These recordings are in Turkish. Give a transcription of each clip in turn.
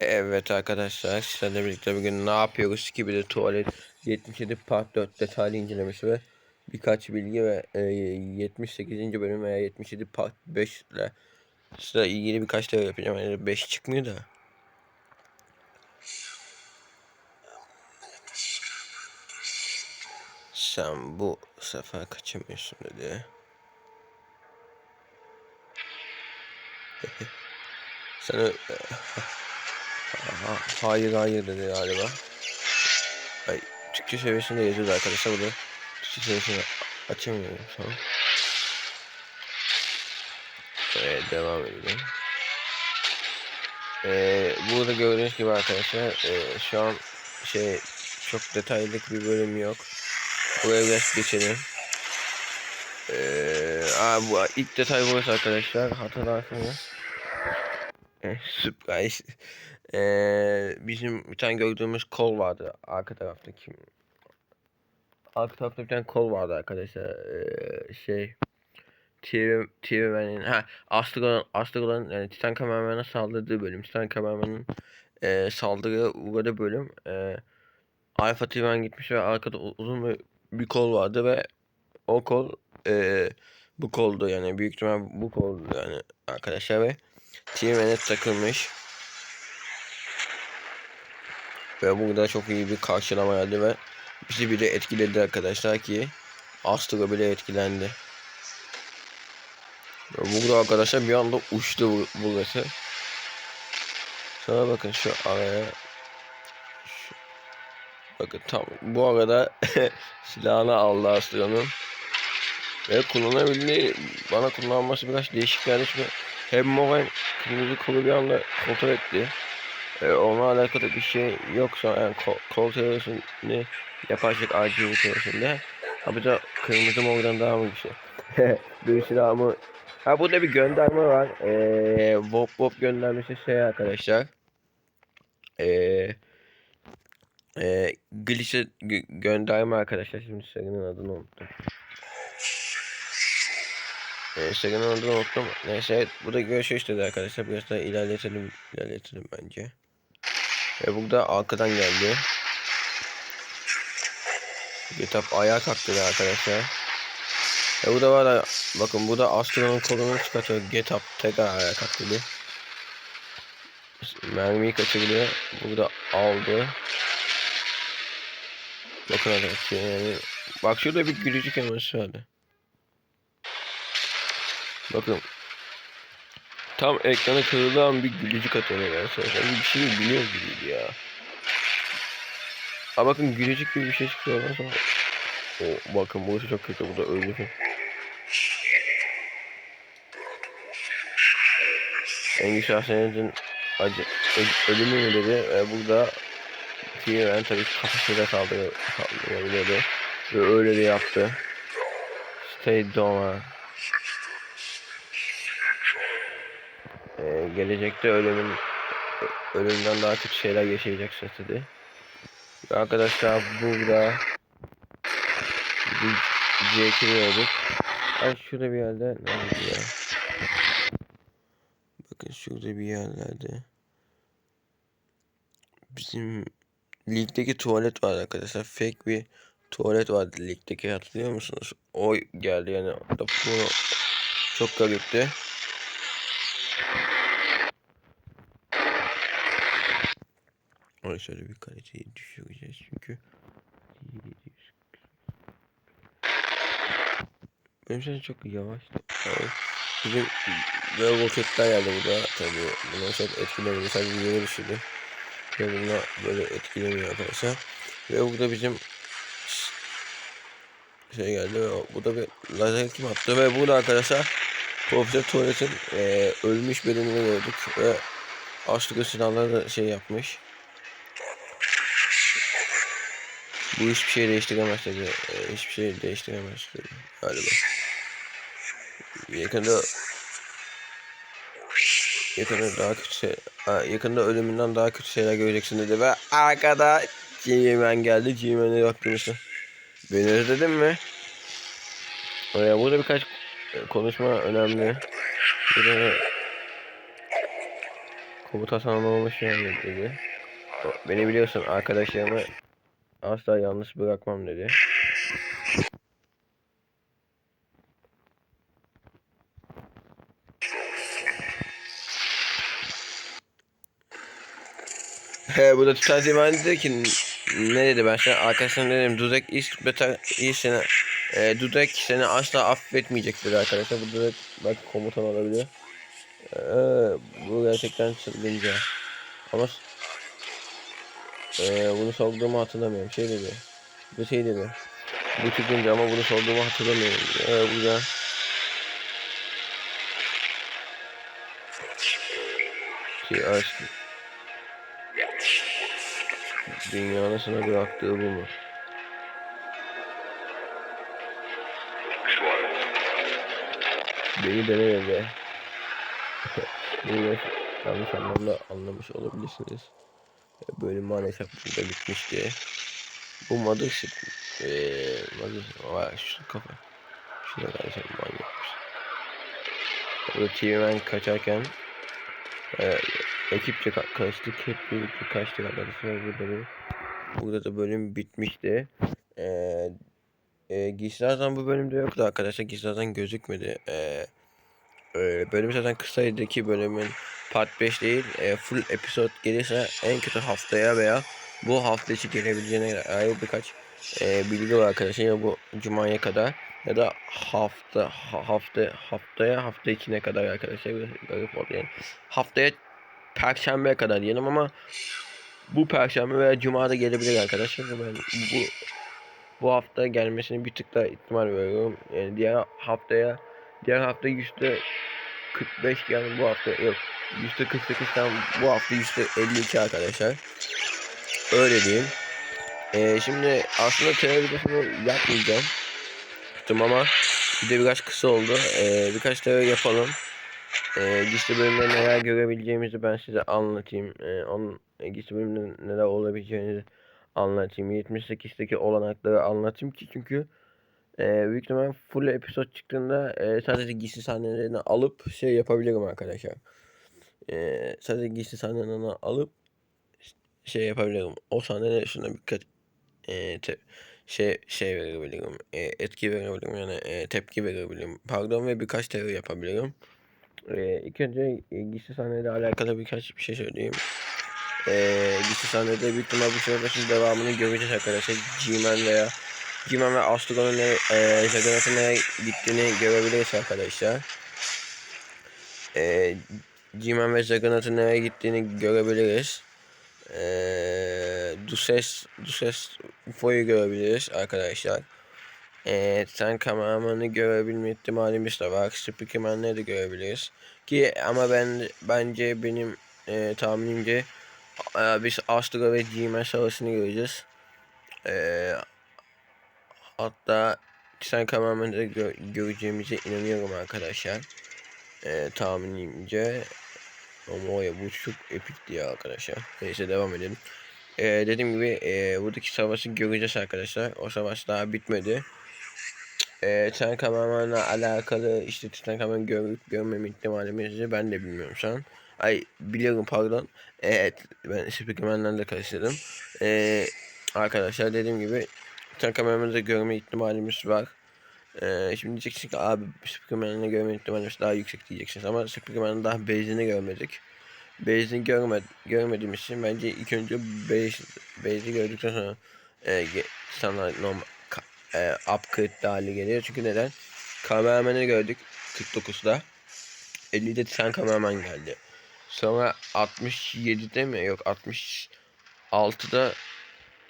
Evet arkadaşlar sizlerle birlikte bugün ne yapıyoruz ki bir de tuvalet 77 part 4 detaylı incelemesi ve birkaç bilgi ve e, 78. bölüm veya 77 part 5 ile size ilgili birkaç teori yapacağım. Yani 5 çıkmıyor da. Sen bu sefer kaçamıyorsun dedi. Sen Ha- hayır hayır dedi galiba. Ay, Türkçe seviyesinde yazıyordu arkadaşlar burada. Türkçe seviyesini açamıyorum şu an. Ee, devam edelim. Ee, burada gördüğünüz gibi arkadaşlar e, şu an şey çok detaylı bir bölüm yok. Buraya biraz geçelim. Ee, aa, bu ilk detay burası arkadaşlar hatırlarsanız. Eh, Surprise. Ee, bizim bir tane gördüğümüz kol vardı arka tarafta kim? Arka tarafta bir tane kol vardı arkadaşlar. Ee, şey TV TV'nin ha Astro'nun Astro'nun yani Titan kameramanına saldırdığı bölüm. Titan kameramanın e, saldırıya uğradığı bölüm. E, Alpha TV'nin gitmiş ve arkada uzun bir, bir kol vardı ve o kol e, bu koldu yani büyük ihtimal bu koldu yani arkadaşlar ve TV'ne takılmış. Ve burada çok iyi bir karşılama geldi ve bizi bile etkiledi arkadaşlar ki Astro bile etkilendi. Ve burada arkadaşlar bir anda uçtu bu- burası. Sonra bakın şu araya şu- Bakın tam bu arada silahını aldı Astro'nun. Ve kullanabildiği bana kullanması biraz değişik geldi çünkü hem Moran kırmızı kolu bir anda kontrol etti. Ee, onunla alakalı bir şey yoksa yani kol, kol teorisini yaparsak RGB teorisinde ha bu da kırmızı mordan daha mı güçlü? bir silahımı Ha burada bir gönderme var. Ee, Wop Wop göndermesi şey arkadaşlar. Ee, e, Glitch'e gö- gönderme arkadaşlar. Şimdi serinin adını unuttum. Ee, serinin adını unuttum. Neyse evet, burada görüşürüz dedi arkadaşlar. Biraz daha ilerletelim, ilerletelim bence. Ve burada arkadan geldi. Getap ayağa kalktı da arkadaşlar. E bu da var ya, bakın bu da Astro'nun kolunu çıkartıyor. Getap tekrar ayağa kalktı. Mermiyi kaçırdı. Burada aldı. Bakın arkadaşlar yani. Bak şurada bir gülücük elması vardı. Bakın. Tam ekranı kırıldığı an bir gülücük atıyor yani. Sanki bir şey biliyor gibiydi ya. Aa bakın gülücük gibi bir şey çıkıyor. O bakın burası çok kötü burada öldü. Engin Şahsenet'in acı ölümü mü dedi ve burada T-Man tabii kafasıyla saldırı saldırabiliyordu ve öyle de yaptı. Stay down. Gelecekte ölümün ölümden daha kötü şeyler yaşayacaksınız dedi. Arkadaşlar burada bir Jack'i gördük. Ay şurada bir yerde nerede ya? Bakın şurada bir yerlerde. Bizim ligdeki tuvalet var arkadaşlar. Fake bir tuvalet vardı ligdeki hatırlıyor musunuz? O geldi yani. Da bu çok garipti. Ay şöyle bir kaliteyi düşüreceğiz çünkü. Benim sesim çok yavaş. Evet. Bizim böyle roketler geldi burada. Tabii bunlar çok etkilemiyor. Sadece yeni bir ve bunlar böyle etkilemiyor arkadaşlar. Ve burada bizim şey geldi ve bu da bir lazer kim attı? Ve burada arkadaşlar Profesör Tuvalet'in e, ölmüş bedenini gördük ve Astro silahları da şey yapmış bu hiçbir şey değiştiremez dedi e, hiçbir şey değiştiremez dedi galiba yakında yakında daha kötü şey, yakında ölümünden daha kötü şeyler göreceksin dedi ve arkada G-Man geldi. G-Man'e baktığımızda. Beni özledin mi? Ya burada birkaç e, konuşma önemli. Burada Komutan sana ne olmuş yani dedi. Beni biliyorsun arkadaşlarımı asla yalnız bırakmam dedi. He bu da Titan Ziman dedi ki ne dedi ben sana arkadaşlarım dedim Dudek is beter iyi seni e, Dudek seni asla affetmeyecek dedi arkadaşlar bu Dudek belki komutan olabilir. Ee, bu gerçekten çılgınca. Ama ee, bunu sorduğumu hatırlamıyorum. Şey dedi. Bu şey dedi. Bu çılgınca ama bunu sorduğumu hatırlamıyorum. Ee, bu da şey aşk. Dünyanın sana bıraktığı bu mu? Beni deneme be. Bunu yanlış anlamda anlamış olabilirsiniz. Bölüm maalesef burada bitmişti. Bu Mothership eee Mothership vay şu kafa. Şuna kardeşim manyakmış. Burada TV-Man kaçarken e, ekipçe ka kaçtık hep birlikte kaçtık arkadaşlar burada da burada da bölüm bitmişti. Eee e, Gizlerden bu bölümde yoktu arkadaşlar. Gizlerden gözükmedi. Eee ee, bölüm zaten kısaydı ki bölümün part 5 değil. E, full episode gelirse en kötü haftaya veya bu hafta içi gelebileceğine dair birkaç e, bilgi var arkadaşlar. Ya bu cumaya kadar ya da hafta ha- hafta haftaya hafta içine kadar arkadaşlar. Biraz garip oldu yani. Haftaya perşembeye kadar diyelim ama bu perşembe veya cumada gelebilir arkadaşlar. Ben bu bu hafta gelmesini bir tık daha ihtimal veriyorum. Yani diğer haftaya diğer hafta yüzde 45 yani bu hafta yok. Yüzde 48 tam bu hafta yüzde 52 arkadaşlar. Öyle diyeyim. Ee, şimdi aslında videosunu yapmayacağım. Tuttum ama bir de biraz kısa oldu. Ee, birkaç TV yapalım. Ee, gizli bölümde neler görebileceğimizi ben size anlatayım. Ee, onun e, gizli bölümde neler olabileceğini anlatayım. 78'deki olanakları anlatayım ki çünkü ee, büyük ihtimal full episode çıktığında e, sadece gizli sahnelerini alıp şey yapabilirim arkadaşlar. Ee, sadece gizli sahnelerini alıp şey yapabilirim. O sahneler dışında birkaç e, te, şey şey verebilirim. E, etki verebilirim yani e, tepki verebilirim. Pardon ve birkaç teori yapabilirim. E, ilk önce e, gizli sahneyle alakalı birkaç bir şey söyleyeyim. E, gizli sahnede büyük ihtimal bu sırada devamını göreceğiz arkadaşlar. G-Man veya G-Man ve Astrogon'un e, Juggernaut'un nereye gittiğini görebiliriz arkadaşlar. E, G-Man ve Juggernaut'un nereye gittiğini görebiliriz. E, Duses, Duses UFO'yu görebiliriz arkadaşlar. E, sen kameramanı görebilme ihtimalimiz de var. Speakerman'ları da görebiliriz. Ki ama ben bence benim e, tahminimce e, biz Astro ve G-Man savaşını göreceğiz. Eee Hatta sen kameramanı da gö göreceğimize inanıyorum arkadaşlar. Ee, tahminimce. Ama o ya bu çok epikti ya arkadaşlar. Neyse devam edelim. Ee, dediğim gibi e, buradaki savaşı göreceğiz arkadaşlar. O savaş daha bitmedi. Ee, Titan alakalı işte Titan kameramanı görüp görmeme ihtimalimizi ben de bilmiyorum şu an. Ay biliyorum pardon. Evet ben Spikerman'la da karıştırdım. Ee, arkadaşlar dediğim gibi Titan kameramanı da görme ihtimalimiz var. Ee, şimdi diyeceksin ki abi Superman'ı görme ihtimalimiz daha yüksek diyeceksiniz ama Superman'ın daha base'ini görmedik. Base'ini görme, görmediğimiz için bence ilk önce base, base'i gördükten sonra e, sana normal e, upgrade hali geliyor. Çünkü neden? Kameramanı gördük 49'da. 50'de Titan kameraman geldi. Sonra 67'de mi? Yok 66'da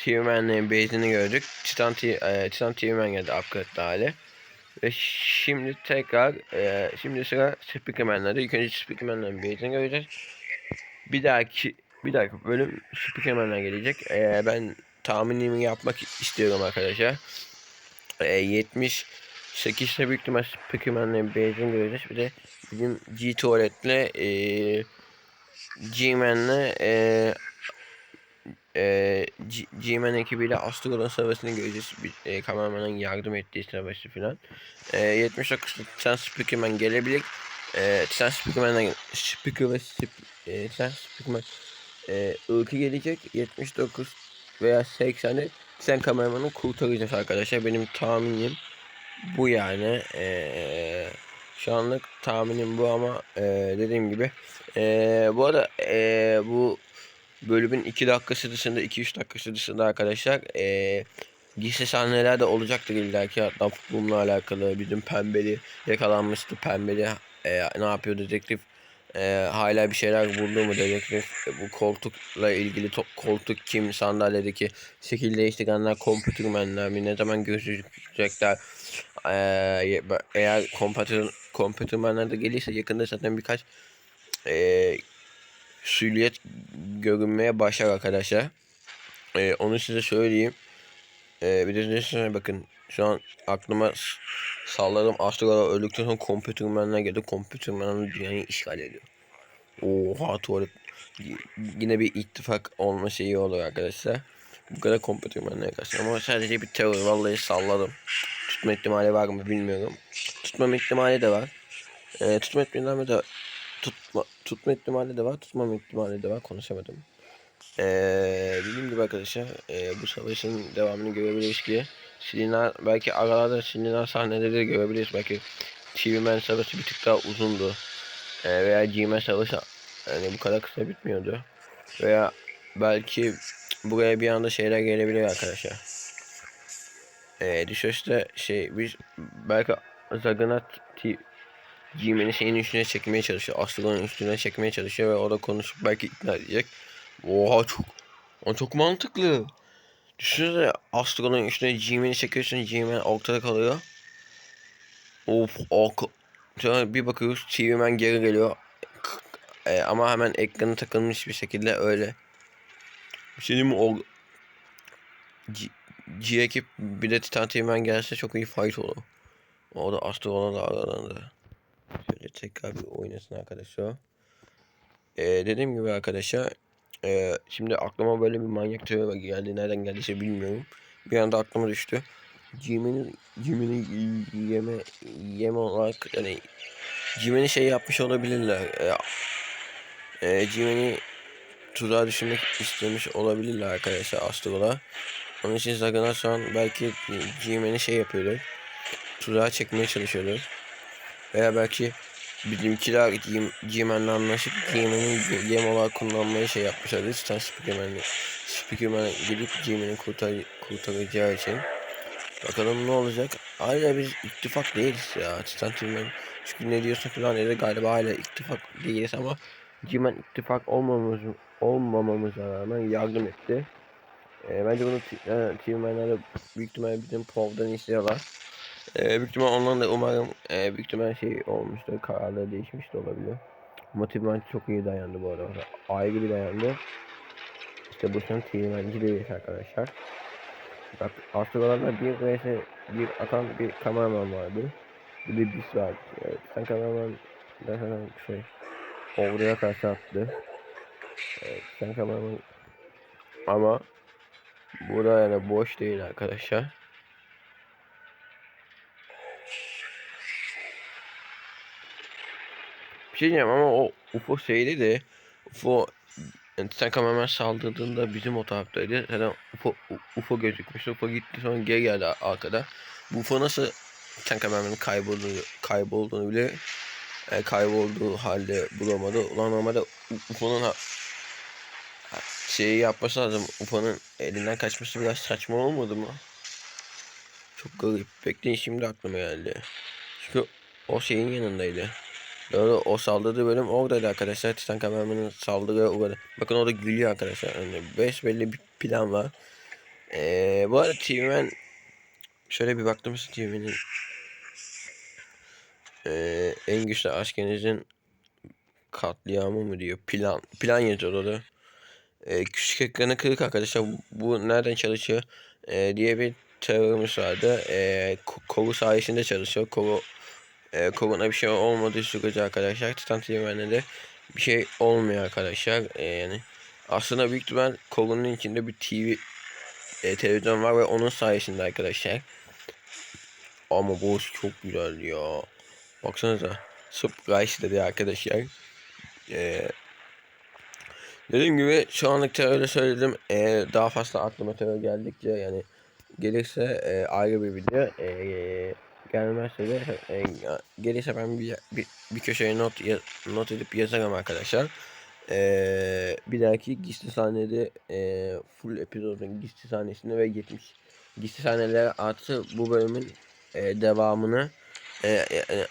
TV-Man'lerin base'ini gördük. Titan, e, Titan TV-Man geldi upgrade hali. Ve şimdi tekrar e, şimdi sıra Speakerman'larda. İlk önce Speakerman'ların base'ini göreceğiz. Bir dahaki bir dahaki bölüm Speakerman'lar gelecek. E, ben tahminimi yapmak istiyorum arkadaşlar. E, 78'te büyük ihtimal Speakerman'ların base'ini göreceğiz. Bir de bizim G Tuvalet'le e, G-Man'le e, e, G-Man ekibiyle Astrogon savaşını göreceğiz. Bir, e, kameramanın yardım ettiği savaşı filan. E, 79'da Titan Speakerman gelebilir. e, Titan Speakerman'dan Speaker ve Sp e, Titan Speakerman e, ırkı gelecek 79 veya 80'de Titan kameramanı kurtaracağız arkadaşlar. Benim tahminim bu yani. E, şu anlık tahminim bu ama e, dediğim gibi. E, bu arada e, bu bölümün 2 dakikası dışında 2-3 dakikası dışında arkadaşlar e, gizli sahneler de olacaktır illaki. Hatta bununla alakalı bizim pembeli yakalanmıştı. Pembeli e, ne yapıyor dedektif? E, hala bir şeyler buldu mu dedektif? E, bu koltukla ilgili koltuk kim? Sandalyedeki şekil değiştirenler kompütürmenler mi? Ne zaman gözükecekler? E, eğer kompütür kompütürmenler de gelirse yakında zaten birkaç e, süliyet görünmeye başlar arkadaşlar. Ee, onu size söyleyeyim. Ee, bir de düşünsene bakın şu an aklıma salladım astrolar öldükten sonra kompütürmenler geldi. Kompütürmenler dünyayı işgal ediyor. Oha tuvalet. Yine bir ittifak olma şeyi olur arkadaşlar. Bu kadar kompütürmenler karşı. Ama sadece bir terör. Vallahi salladım. Tutma ihtimali var mı bilmiyorum. Tutmam ihtimali de var. Ee, tutma ihtimali de tutma, tutma ihtimali de var. Tutmam ihtimali de var. Konuşamadım. Ee, dediğim gibi arkadaşlar ee, bu savaşın devamını görebiliriz ki Silina belki aralarda Silina sahneleri de görebiliriz belki TV-Man savaşı bir tık daha uzundu ee, veya G-Man savaşı yani bu kadar kısa bitmiyordu veya belki buraya bir anda şeyler gelebilir arkadaşlar ee, düşüşte şey biz belki Zaganat G-Man'i şeyin üstüne çekmeye çalışıyor Astro'nun üstüne çekmeye çalışıyor ve o da konuşup belki ikna edecek Oha çok o çok mantıklı. Düşünsene Astro'nun üstüne G-Man'i çekiyorsun G-Man ortada kalıyor. Of ok. Sonra bir bakıyoruz TV-Man geri geliyor. E, ama hemen ekranı takılmış bir şekilde öyle. Bir şey? O... G, G ekip bir de Titan TV-Man gelse çok iyi fight olur. O da Astro'na da aralarında. Tekrar bir oynasın arkadaşlar. E, dediğim gibi arkadaşlar ee, şimdi aklıma böyle bir manyak teori geldi. Nereden geldiyse bilmiyorum. Bir anda aklıma düştü. Jimin'i Jimin'i yeme yeme olarak yani Jimin'i şey yapmış olabilirler. Ee, e, Jimin'i tuzağa düşürmek istemiş olabilirler arkadaşlar Astro'la. Onun için Zagan'a şu an belki Jimin'i şey yapıyorlar. Tuzağa çekmeye çalışıyorlar. Veya belki Bizimkiler G-Man'le anlaşıp G-Man'i yem olarak kullanmaya şey yapmışlardı. Stan Speakerman'ı Speakerman gelip G-Man'i kurtar, kurtaracağı için. Bakalım ne olacak. Hala biz ittifak değiliz ya. Titan Team'den çünkü ne diyorsun falan dedi galiba hala ittifak değiliz ama G-Man ittifak olmamamız, olmamamıza rağmen yardım etti. E, bence bunu e, Team'lerle büyük ihtimalle bizim Pov'dan istiyorlar. Ee, büyük ihtimal ondan da umarım e, büyük ihtimal şey olmuştur. Kararları değişmiş de olabilir. Motivman çok iyi dayandı bu arada. Ayrı bir dayandı. İşte bu sene TV'menci değiliz arkadaşlar. Bak Astrolar'da bir vs bir atan bir kameraman vardı. Bir de biz vardı. Evet, sen kameraman dersen şey oraya karşı attı. Evet, sen kameraman ama burada yani boş değil arkadaşlar. Şey ama o UFO şeydi de UFO yani kameraman saldırdığında bizim o taraftaydı. Zaten UFO, UFO gözükmüştü. UFO gitti sonra geri geldi arkada. Bu UFO nasıl kameramanın kaybolduğunu, kaybolduğunu bile e, kaybolduğu halde bulamadı. Ulan normalde UFO'nun ha, şeyi yapması lazım. UFO'nun elinden kaçması biraz saçma olmadı mı? Çok garip. Bekleyin şimdi aklıma geldi. Çünkü o şeyin yanındaydı. Doğru o saldırdığı bölüm oradaydı arkadaşlar. Titan kameramanın saldırıya uğradı. Bakın orada gülüyor arkadaşlar. Yani beş belli bir plan var. Ee, bu arada TV'men şöyle bir baktım TV'nin ee, en güçlü askerimizin katliamı mı diyor. Plan. Plan yazıyor orada. Ee, küçük ekranı kırık arkadaşlar. Bu nereden çalışıyor? Ee, diye bir teorimiz vardı. Ee, kolu sayesinde çalışıyor. Kolu e, koluna bir şey olmadığı sürece arkadaşlar Titan TV'ne de bir şey olmuyor arkadaşlar. E, yani aslında büyük ihtimal kolunun içinde bir TV e, televizyon var ve onun sayesinde arkadaşlar. Ama bu çok güzel ya. Baksanıza. Surprise dedi arkadaşlar. Ee, dediğim gibi şu anlık terörü söyledim. Ee, daha fazla aklıma terör geldikçe yani gelirse e, ayrı bir video. Ee, gelmezse de e, gelirse ben bir, bir, bir köşeye not ya- not edip yazarım arkadaşlar. Ee, bir dahaki gizli sahnede e, full epizodun gizli sahnesini ve 70 gizli sahneler artı bu bölümün e, devamını e, e,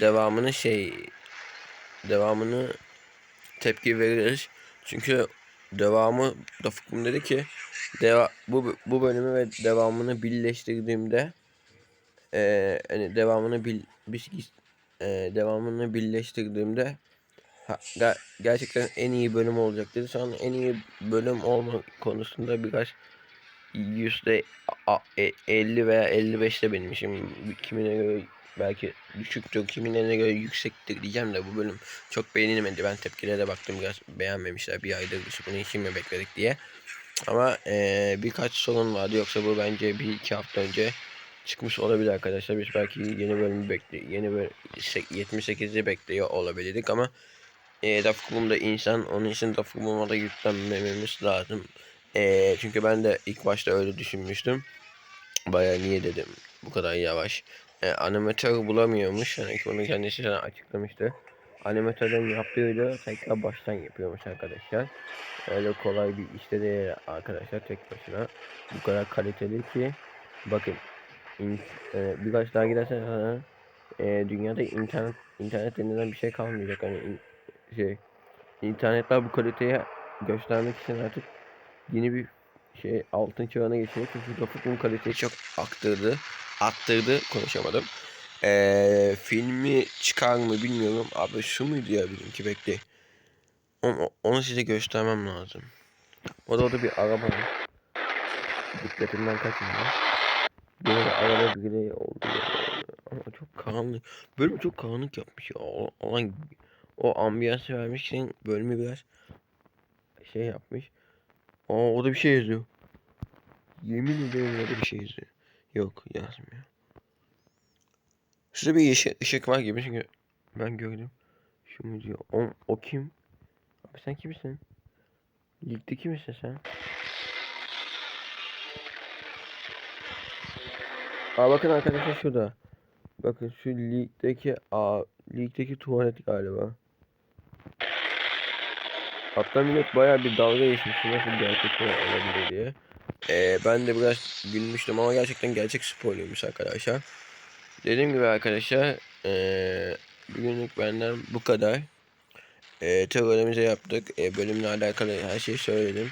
devamını şey devamını tepki veririz. Çünkü devamı da Fıkım dedi ki deva, bu bu bölümü ve devamını birleştirdiğimde e, hani devamını bil, biz e, devamını birleştirdiğimde ha, ge- gerçekten en iyi bölüm olacak dedi. Şu an en iyi bölüm olma konusunda birkaç yüzde a- e- 50 veya 55'te benim işim. Kimine göre belki düşüktür, kimine göre yüksektir diyeceğim de bu bölüm çok beğenilmedi. Ben tepkilere baktım biraz beğenmemişler. Bir aydır biz bunu için mi bekledik diye. Ama eee, birkaç sorun vardı yoksa bu bence bir iki hafta önce çıkmış olabilir arkadaşlar. Biz belki yeni bölümü bekle yeni bölüm 78'i bekliyor olabilirdik ama e, Dafkum'um da insan onun için Dafkum'uma da yüklenmememiz lazım. E, çünkü ben de ilk başta öyle düşünmüştüm. Baya niye dedim bu kadar yavaş. E, animatör bulamıyormuş. Yani onu kendisi sana açıklamıştı. Animatörden yaptığıyla tekrar baştan yapıyormuş arkadaşlar. Öyle kolay bir işte değil arkadaşlar tek başına. Bu kadar kaliteli ki bakın in, e, birkaç daha gidersen sana e, dünyada internet internet denilen bir şey kalmayacak. Hani in- şey internetler bu kaliteyi göstermek için artık yeni bir şey altın çağına geçiyor çünkü Rafık bu kaliteyi çok aktırdı attırdı konuşamadım. Eee filmi çıkar mı bilmiyorum. Abi şu muydu ya benimki bekle. Onu, onu size göstermem lazım. O da orada bir araba dikkatimden kaçmıyor bir ara araba biri oldu ama çok karanlık bölümü çok karanlık yapmış ya o, olan o ambiyansı vermiş için bölümü biraz şey yapmış Aa orada bir şey yazıyor. Yemin ederim orada bir şey yazıyor. Yok yazmıyor. Şurada bir yeşil ışık var gibi çünkü ben gördüm. Şu mu diyor? O, o kim? Abi sen kimsin? Ligdeki misin sen? Aa bakın arkadaşlar şurada. Bakın şu ligdeki aa ligdeki tuvalet galiba. Hatta millet bayağı bir dalga geçmiş nasıl gerçekten olabilir diye. Ee, ben de biraz gülmüştüm ama gerçekten gerçek spoilermiş arkadaşlar. Dediğim gibi arkadaşlar ee, bugünlük benden bu kadar. Ee, teorimizi yaptık. Ee, bölümle alakalı her şeyi söyledim.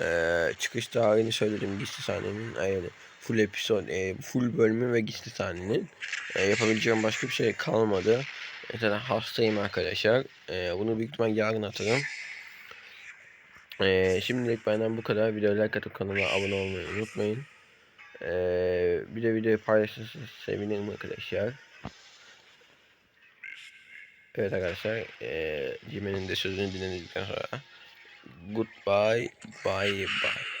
Ee, çıkış tarihini söyledim gizli sahnenin. Yani full episode, e, full bölümü ve gizli sahnenin. Ee, yapabileceğim başka bir şey kalmadı. Zaten hastayım arkadaşlar. Ee, bunu büyük ihtimal yarın atarım. Ee, şimdilik benden bu kadar. Videoya like atıp kanala abone olmayı unutmayın. Ee, bir de videoyu paylaşırsanız sevinirim arkadaşlar. Evet arkadaşlar. Ee, Cimen'in de sözünü dinledikten sonra goodbye bye bye.